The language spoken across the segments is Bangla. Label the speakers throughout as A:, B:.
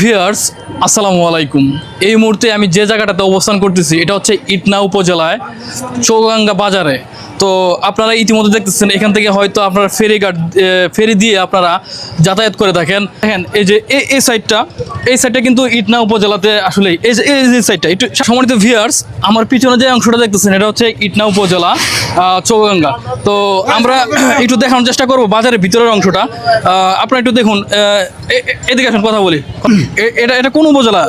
A: ভিয়ার্স আসসালামু আলাইকুম। এই মুহূর্তে আমি যে জায়গাটাতে অবস্থান করতেছি, এটা হচ্ছে ইটনা উপজেলায়, চৌগাঙ্গা বাজারে। তো আপনারা ইতিমধ্যে দেখতেছেন, এখান থেকে হয়তো আপনারা ফেরি গার্ড ফেরি দিয়ে আপনারা যাতায়াত করে থাকেন। দেখেন, এই যে এই সাইডটা এই সাইডটা কিন্তু ইটনা উপজেলাতে আসলে এই যে এই যে সাইডটা একটু সম্মানিত ভিয়ার্স আমার পিছনে যে অংশটা দেখতেছেন, এটা হচ্ছে ইটনা উপজেলা চৌগঙ্গা। তো আমরা একটু দেখানোর চেষ্টা করব বাজারের ভিতরের অংশটা। আপনারা একটু দেখুন এদিকে আসুন, কথা বলি। এটা এটা কোন উপজেলা?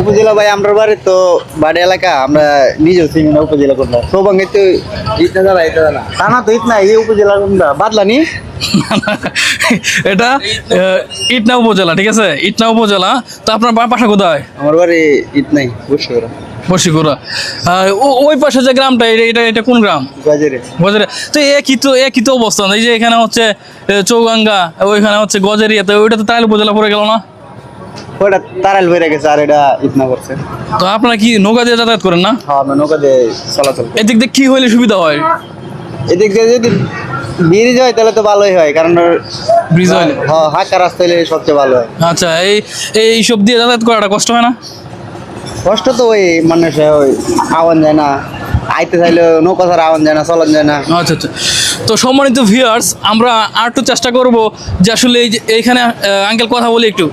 B: উপজেলা ভাই আমরা বাড়ি তো বাড়ি এলাকা আমরা নিজেও চিনি না উপজেলা কোনটা। সৌভাঙ্গে তো জানা এটা জানা তা না তো ইটনা এই উপজেলা কোনটা? বাদলানি
A: এটা ইটনা উপজেলা ঠিক আছে? ইটনা উপজেলা তো আপনার বাসা কোথায়?
B: আমার বাড়ি ইটনাই
A: বসিগুড়া। ওই পাশে যে গ্রামটা এটা- এটা কোন গ্রাম? তো অবস্থান এই যে এখানে হচ্ছে চৌগাঙ্গা ওইখানে হচ্ছে গজেরিয়া তো ওইটা তো তাইল উপজেলা পড়ে গেল না?
B: ওটা তারাল বেড়ে গেছে আর এটা ইটনা করছে
A: তো আপনারা কি নৌকা দিয়ে যাতায়াত করেন না?
B: হ্যাঁ আমরা নৌকা দিয়ে চলাচল করি।
A: এদিক দিয়ে কি হইলে সুবিধা হয়?
B: এদিক দিয়ে যদি ব্রিজ হয় তাহলে তো ভালোই হয় কারণ
A: ব্রিজ হইলে।
B: হ্যাঁ হাঁকা রাস্তা হলে সবচেয়ে ভালো হয়।
A: আচ্ছা এই এই সব দিয়ে যাতায়াত করাটা কষ্ট হয় না?
B: কষ্ট তো ওই মানুষ ওই আওয়ান যায় না। আইতে চাইলে নৌকা ছাড়া আওয়ান যায় না চলন যায় না।
A: আচ্ছা আচ্ছা। তো সম্মানিত ভিউয়ার্স আমরা আর একটু চেষ্টা করব যে আসলে এই যে এইখানে আঙ্কেল কথা বলি একটু।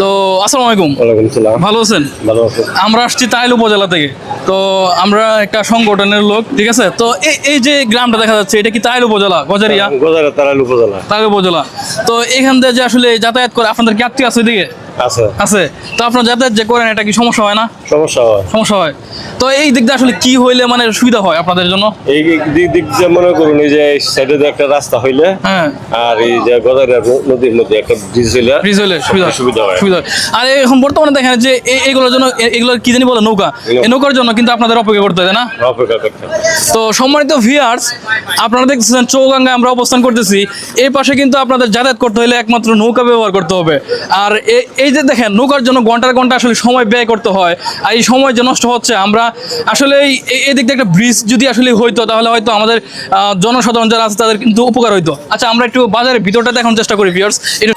A: তো আসসালামু আলাইকুম।
C: ওয়ালাইকুম সালাম
A: ভালো আছেন?
C: ভালো আছেন
A: আমরা আসছি তাইল উপজেলা থেকে। তো আমরা একটা সংগঠনের লোক ঠিক আছে? তো এই এই যে গ্রামটা দেখা যাচ্ছে এটা কি তাইল উপজেলা গজারিয়া?
C: গোদারা তারাল উপজেলা।
A: তাইল উপজেলা। তো এখান থেকে যে আসলে যাতায়াত করে আপনাদের কি আত্মীয় আছে ওইদিকে
C: আছে।
A: আছে। তো আপনার যাতায়াত যে করেন এটা কি সমস্যা হয় না?
C: সমস্যা হয়।
A: সমস্যা হয়। তো এই দিক দিয়ে আসলে কি হইলে মানে সুবিধা হয় আপনাদের জন্য?
C: এই দিক দিক যে মনে করুন এই যে সাইডে যে একটা রাস্তা হইলে
A: হ্যাঁ।
C: আর এই যে গোদারা নদীর মধ্যে একটা ব্রিজ হইলে
A: ব্রিজ হলে সুবিধা
C: সুবিধা হয়।
A: সুবিধা হয়। আর এখন বর্তমানে দেখেন যে এই- এইগুলোর জন্য এগুলোর কি জানি বলে নৌকা। এই নৌকার জন্য কিন্তু আপনাদের অপেক্ষা করতে হয় না?
C: অপেক্ষা করতে
A: তো সম্মানিত ভিয়ার্স আপনারা দেখতেছেন চৌগাঙ্গায় আমরা অবস্থান করতেছি। এই পাশে কিন্তু আপনাদের যাতায়াত করতে হলে একমাত্র নৌকা ব্যবহার করতে হবে। আর এই যে দেখেন নৌকার জন্য ঘণ্টার ঘণ্টা আসলে সময় ব্যয় করতে হয় আর এই সময় যে নষ্ট হচ্ছে, আমরা আসলে এই দিক থেকে একটা ব্রিজ যদি আসলে হইতো, তাহলে হয়তো আমাদের জনসাধারণ যারা আছে, তাদের কিন্তু উপকার হইতো। আচ্ছা আমরা একটু বাজারের ভিতরটা দেখানোর চেষ্টা করি ভিউয়ার্স একটু